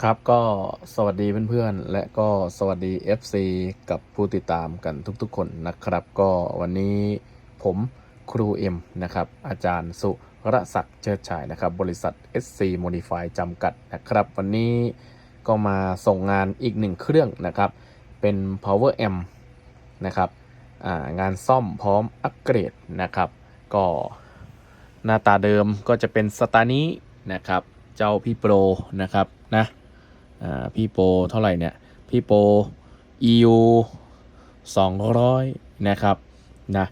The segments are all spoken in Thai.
ครับก็สวัสดีเพื่อนๆ และก็สวัสดี FC กับผู้ติดตามกันทุกๆ คนนะครับ ก็วันนี้ผมครูเอ็มนะครับ อาจารย์สุรศักดิ์เชิดชัยนะครับ บริษัท SC Modify จำกัดนะครับ วันนี้ก็มาส่งงานอีกหนึ่งเครื่องนะครับ เป็น Power M นะครับงานซ่อมพร้อมอัปเกรดนะครับ ก็หน้าตาเดิมก็จะเป็นสไตล์นี้นะครับ เจ้าพี่โปรนะครับนะ พี่โปเท่าไหร่เนี่ย พี่โป EU 200 นะครับนะ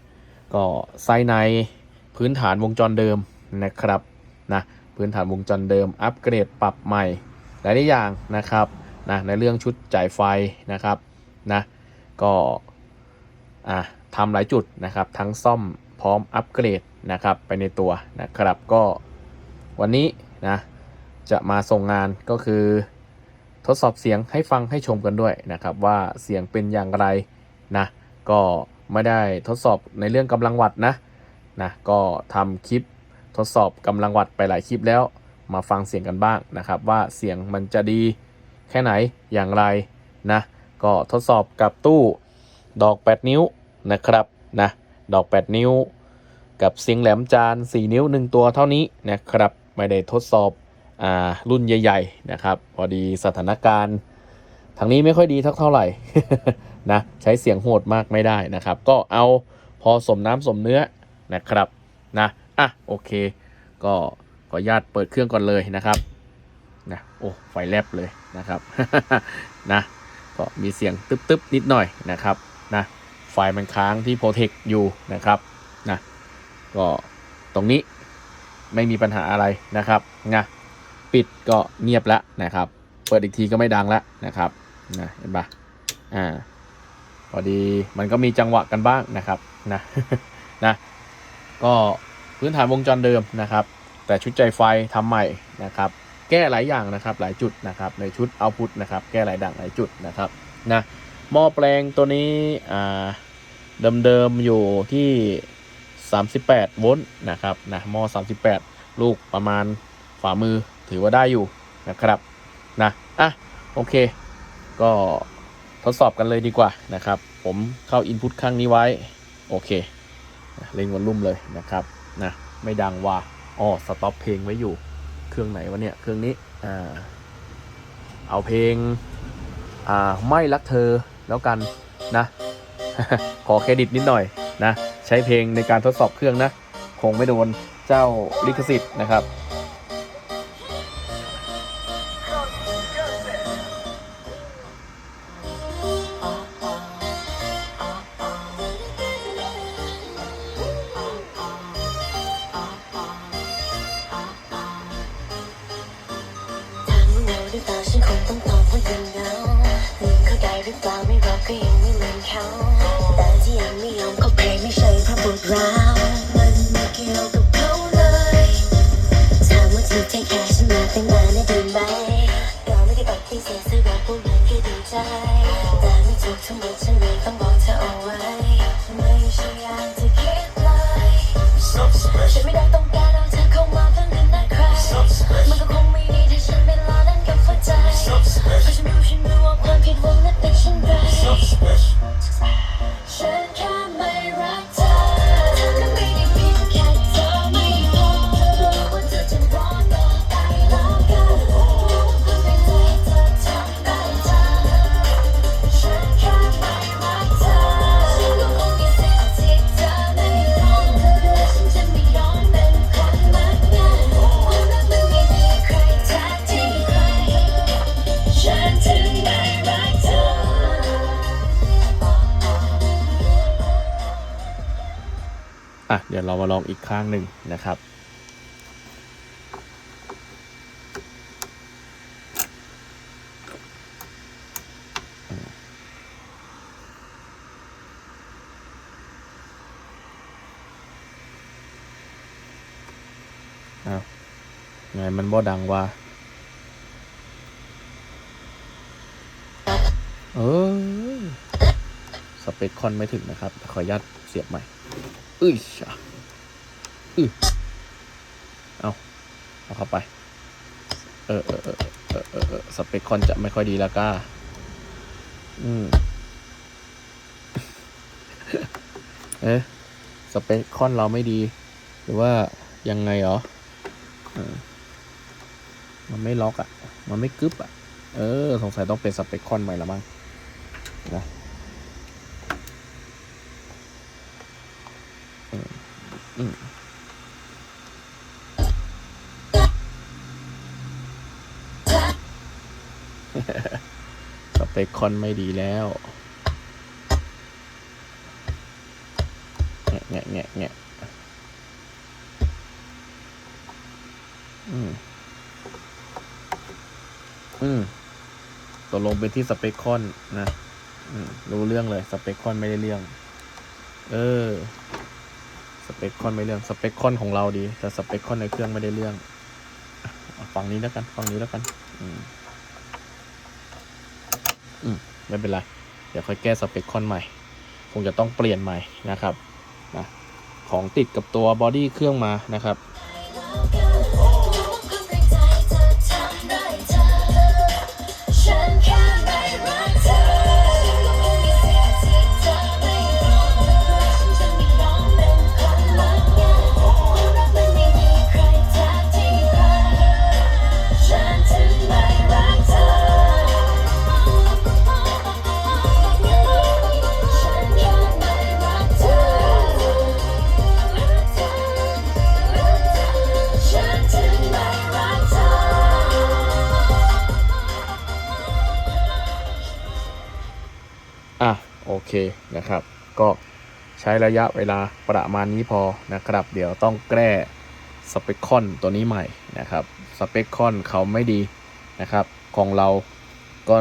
ก็ไส้ในพื้นฐานวงจรเดิมนะครับนะพื้นฐานวงจรเดิม อัปเกรดปรับใหม่หลายอย่างนะครับนะในเรื่องชุดจ่ายไฟนะครับนะก็อะทำหลายจุดนะครับ ทั้งซ่อมพร้อมอัปเกรดนะครับไปในตัวนะครับก็วันนี้นะจะมาส่งงานก็คือ ทดสอบเสียงให้ฟังให้ชมกันด้วยนะครับ ว่าเสียงเป็นอย่างไรนะก็ไม่ได้ทดสอบในเรื่องกำลังวัดนะนะก็ทำคลิปทดสอบกำลังวัดไปหลายคลิปแล้วมาฟังเสียงกันบ้างนะครับ ว่าเสียงมันจะดีแค่ไหนอย่างไรนะก็ทดสอบกับตู้ดอก 8 นิ้วนะครับนะดอก 8 นิ้ว กับเสียงแหลมจาน 4 นิ้ว 1 ตัวเท่านี้นะครับ ไม่ได้ทดสอบ รุ่นใหญ่ ๆ นะครับ พอดีสถานการณ์ทางนี้ไม่ค่อยดีทักเท่าไหร่นะใช้เสียงโหดมากไม่ได้นะครับ ก็เอาพอสมน้ำสมเนื้อนะครับนะอะโอเค ก็ขออนุญาตเปิดเครื่องก่อนเลยนะครับนะโอ้ไฟแลบเลยนะครับนะก็มีเสียงตึ๊บๆนิดหน่อยนะครับนะไฟมันค้างที่โปรเทคอยู่นะครับนะก็ตรงนี้ไม่มีปัญหาอะไรนะครับนะ ปิดก็เงียบแล้วนะครับ เปิดอีกทีก็ไม่ดังแล้วนะครับนะเห็นปะอ่าพอดีมันก็มีจังหวะกันบ้างนะครับนะนะก็พื้นฐานวงจรเดิมนะครับ แต่ชุดใจไฟทำใหม่นะครับ แก้หลายอย่างนะครับหลายจุดนะครับในชุดเอาพุทนะครับแก้หลายดังหลายจุดนะครับนะหม้อแปลงตัวนี้อ่าเดิมๆอยู่ที่ 38 โวลต์นะครับนะหม้อ 38 ลูกประมาณฝ่ามือ ถือว่าได้อยู่นะครับนะอะโอเค ก็ทดสอบกันเลยดีกว่านะครับ ผมเข้า Input ข้างนี้ไว้ โอเคเล่นวอลลุ่มเลยนะครับนะไม่ดังว่าอ๋อสต็อปเพลงไว้อยู่ เครื่องไหนวะเนี่ย เครื่องนี้อ่าเอาเพลงอ่าไม่รักเธอแล้วกันนะ ขอเครดิตนิดหน่อยนะ ใช้เพลงในการทดสอบเครื่องนะ คงไม่โดนเจ้าลิขสิทธิ์นะครับ เขาแต่ที่ยังไม่ยอมเข้าไปไม่ใช่เพราะปวดร้าว อะเดี๋ยวเรามาลองอีกข้างหนึ่งนะครับ อ้าวไงมันบ่ดังว่าเออสเปคคอนไม่ถึงนะครับ ขออนุญาตเสียบใหม่ อึ้ยอะอึ้ยเอาเอาเข้าไป เออเออเออเออเออเอสเปคคอนจะไม่ค่อยดีแล้วก้า อืม เอ๊ะสเปคคอนเราไม่ดี หรือว่ายังไงเหรอเออมันไม่ล็อกอะ่ะ มันไม่กึบอะ่ะ เออ สงสัยต้องเป็นสเปคคอนใหม่ละมั้งนะอืมอืม สเปคคอนไม่ดีแล้วแงะแงะแงะแงะอืม อืมตกลงเป็นที่สเปคคอนนะอืมรู้เรื่องเลย สเปคคอนไม่ได้เรื่อง เออ สเปคคอนไม่เรื่อง สเปคคอนของเราดี แต่สเปคคอนในเครื่องไม่ได้เรื่องฝั่งนี้แล้วกันฝั่งนี้แล้วกัน อืมอืมไม่เป็นไร เดี๋ยวค่อยแก้สเปคคอนใหม่ คงจะต้องเปลี่ยนใหม่นะครับนะของติดกับตัวบอดี้เครื่องมานะครับ อะโอเคนะครับ ก็ใช้ระยะเวลาประมาณนี้พอนะครับ เดี๋ยวต้องแก้สเปคคอนตัวนี้ใหม่นะครับสเปคคอนเขาไม่ดีนะครับ ของเราก็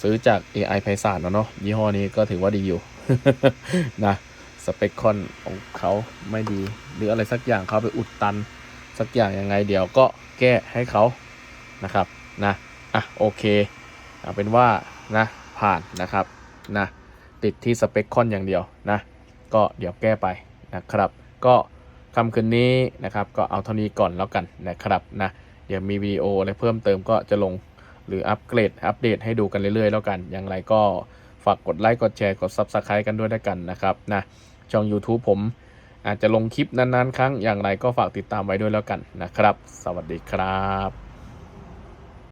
ซื้อจาก AI ไพศาลเนาะยี่ห้อนี้ก็ถือว่าดีอยู่นะสเปคคอนของเขาไม่ดี หรืออะไรสักอย่างเขาไปอุดตัน สักอย่างยังไงเดี๋ยวก็แก้ให้เขานะครับนะอะโอเคเอาเป็นว่านะผ่านนะครับ นะติดที่สเปคคอนอย่างเดียวนะก็เดี๋ยวแก้ไปนะครับ ก็คำคืนนี้นะครับก็เอาเท่านี้ก่อนแล้วกันนะครับนะเดี๋ยวมีวิดีโออะไรเพิ่มเติมก็จะลงหรืออัปเกรดอัปเดตให้ดูกันเรื่อยๆ แล้วกัน อย่างไรก็ฝากกดไลค์กดแชร์กด Subscribe กันด้วยด้วยกันนะครับนะช่อง YouTube ผมอาจจะลงคลิปนานๆ ครั้งอย่างไรก็ฝากติดตามไว้ด้วยแล้วกันนะครับ สวัสดีครับ